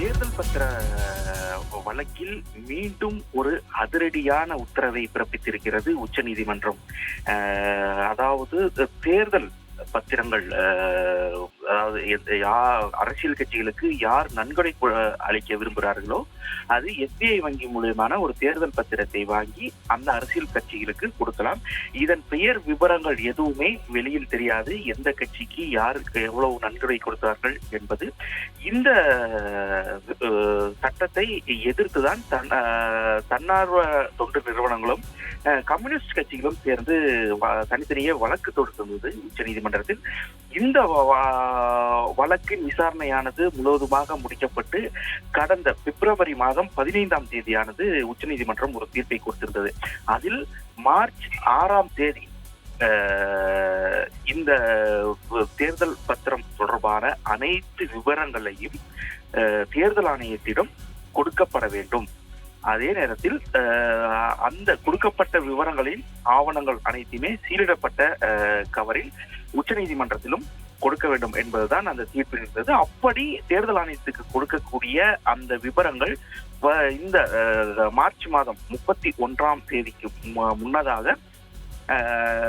தேர்தல் பத்திர வழக்கில் மீண்டும் ஒரு அதிரடியான உத்தரவை பிறப்பித்திருக்கிறது உச்சநீதிமன்றம். நீதிமன்றம் அதாவது தேர்தல் பத்திரங்கள் அதாவது யா- அரசியல் கட்சிகளுக்கு யார் நன்கொடை அளிக்க விரும்புகிறார்களோ அது எஸ்பிஐ வங்கி மூலியமான ஒரு தேர்தல் பத்திரத்தை வாங்கி அந்த அரசியல் கட்சிகளுக்கு கொடுக்கலாம். இதன் பெயர் விவரங்கள் எதுவுமே வெளியில் தெரியாது. எந்த கட்சிக்கு யாருக்கு எவ்வளவு நன்கொடை கொடுத்தார்கள் என்பது இந்த சட்டத்தை எதிர்த்துதான் தன் தன்னார்வ தொண்டு நிறுவனங்களும் கம்யூனிஸ்ட் கட்சிகளும் சேர்ந்து வ- தனித்தனியே வழக்கு தொடுத்திருந்தது உச்சநீதிமன்றத்தில் இந்த வழக்கின் விசாரணையானது முழுவதுமாக முடிக்கப்பட்டு கடந்த பிப்ரவரி மாதம் பதினைந்தாம் தேதியானது உச்சநீதிமன்றம் ஒரு தீர்ப்பை கொடுத்திருந்தது. அதில் மார்ச் ஆறாம் தேதி இந்த தேர்தல் பத்திரம் தொடர்பான அனைத்து விவரங்களையும் தேர்தல் ஆணையத்திடம் கொடுக்கப்பட வேண்டும். அதே நேரத்தில் அந்த கொடுக்கப்பட்ட விவரங்களின் ஆவணங்கள் அனைத்துமே சீலிடப்பட்ட கவரில் உச்சநீதிமன்றத்திலும் கொடுக்க வேண்டும் என்பதுதான் அந்த தீர்ப்பு இருந்தது. அப்படி தேர்தல் ஆணையத்துக்கு கொடுக்கக்கூடிய அந்த விவரங்கள் வ- இந்த மார்ச் மாதம் முப்பத்தி ஒன்றாம் தேதிக்கு மு- முன்னதாக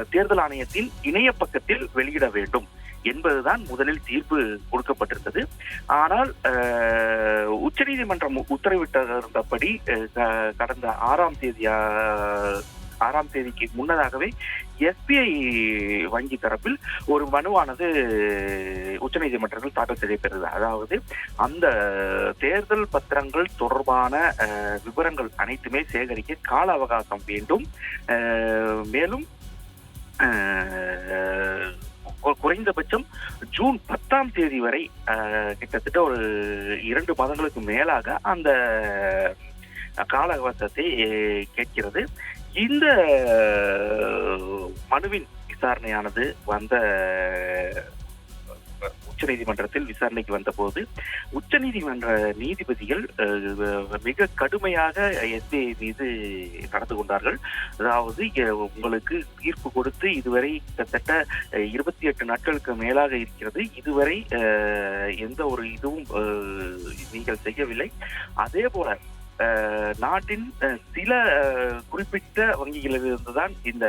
தேர்தல் ஆணையத்தின் இணைய பக்கத்தில் வெளியிட வேண்டும் என்பதுதான் முதலில் தீர்ப்பு கொடுக்கப்பட்டிருந்தது. ஆனால் உச்சநீதிமன்றம் உத்தரவிட்டிருந்தபடி க- கடந்த ஆறாம் தேதி ஆறாம் தேதிக்கு முன்னதாகவே எஸ்பிஐ வங்கி தரப்பில் ஒரு மனுவானது உச்சநீதிமன்றத்தில் தாக்கல் செய்யப்பெறுது அதாவது அந்த தேர்தல் பத்திரங்கள் தொடர்பான விவரங்கள் அனைத்துமே சேகரிக்க கால அவகாசம் வேண்டும். மேலும் குறைந்தபட்சம் ஜூன் பத்தாம் தேதி வரை கிட்டத்தட்ட ஒரு இரண்டு மாதங்களுக்கு மேலாக அந்த கால அவகாசத்தை கேட்கிறது. இந்த மனுவின் விசாரணையானது வந்த உச்சநீதிமன்றத்தில் விசாரணைக்கு வந்தபோது உச்சநீதிமன்ற நீதிபதிகள் மிக கடுமையாக எஸ்பிஐ மீது நடந்து கொண்டார்கள். அதாவது உங்களுக்கு தீர்ப்பு கொடுத்து இதுவரை கிட்டத்தட்ட இருபத்தி எட்டு நாட்களுக்கு மேலாக இருக்கிறது. இதுவரை எந்த ஒரு இதுவும் நீங்கள் செய்யவில்லை. அதே போல நாட்டின் சில குறிப்பிட்ட வங்கிகளிலிருந்து தான் இந்த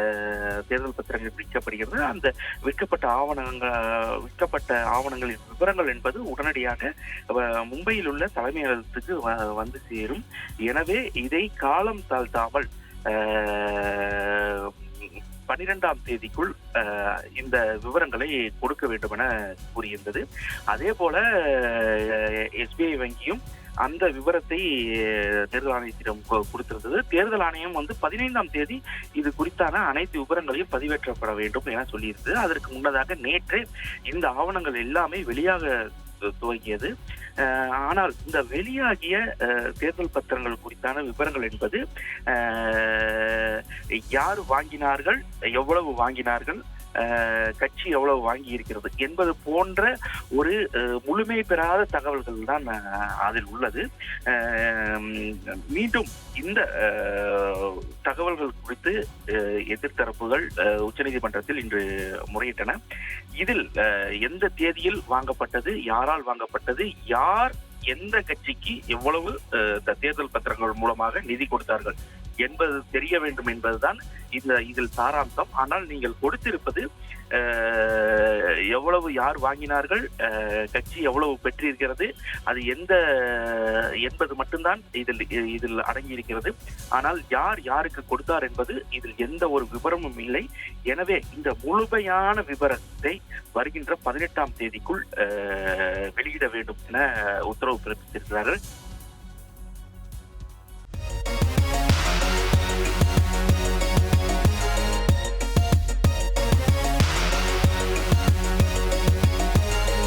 தேர்தல் பத்திரங்கள் விற்கப்படுகிறது அந்த விற்கப்பட்ட ஆவணங்கள் விற்கப்பட்ட ஆவணங்களின் விவரங்கள் என்பது உடனடியாக மும்பையில் உள்ள தலைமையகத்துக்கு வ- வந்து சேரும். எனவே இதை காலம் தாழ்த்தாமல் பனிரெண்டாம் தேதிக்குள் இந்த விவரங்களை கொடுக்க வேண்டும் என கூறியிருந்தது. அதே போல எஸ்பிஐ வங்கியும் அந்த விவரத்தை தேர்தல் ஆணையத்திடம் கொ- கொடுத்திருந்தது. தேர்தல் ஆணையம் வந்து பதினைந்தாம் தேதி இது குறித்தான அனைத்து விவரங்களையும் பதிவேற்றப்பட வேண்டும் என சொல்லியிருந்தது. அதற்கு முன்னதாக நேற்றே இந்த ஆவணங்கள் எல்லாமே வெளியாக துவங்கியது. ஆனால் இந்த வெளியாகிய தேர்தல் பத்திரங்கள் குறித்தான விவரங்கள் என்பது யார் வாங்கினார்கள் எவ்வளவு வாங்கினார்கள் கட்சி எவ்வளவு வாங்கி இருக்கிறது என்பது போன்ற ஒரு முழுமை பெறாத தகவல்கள் தான் அதில் உள்ளது. மீண்டும் இந்த தகவல்கள் குறித்து எதிர்த்தரப்புகள் உச்சநீதிமன்றத்தில் இன்று முறையிட்டன. இதில் எந்த தேதியில் வாங்கப்பட்டது யாரால் வாங்கப்பட்டது யார் எந்த கட்சிக்கு எவ்வளவு தேர்தல் பத்திரங்கள் மூலமாக நிதி கொடுத்தார்கள் என்பது தெரிய வேண்டும் என்பதுதான் இந்த இதில் சாராம்சம். ஆனால் நீங்கள் கொடுத்திருப்பது எவ்வளவு யார் வாங்கினார்கள் கட்சி எவ்வளவு பெற்றிருக்கிறது அது எந்த என்பது மட்டும்தான் இதில் இதில் அடங்கியிருக்கிறது. ஆனால் யார் யாருக்கு கொடுத்தார் என்பது இதில் எந்த ஒரு விவரமும் இல்லை. எனவே இந்த முழுமையான விவரத்தை வருகின்ற பதினெட்டாம் தேதிக்குள் வெளியிட வேண்டும் என உத்தரவு பிறப்பித்திருக்கிறார்கள்.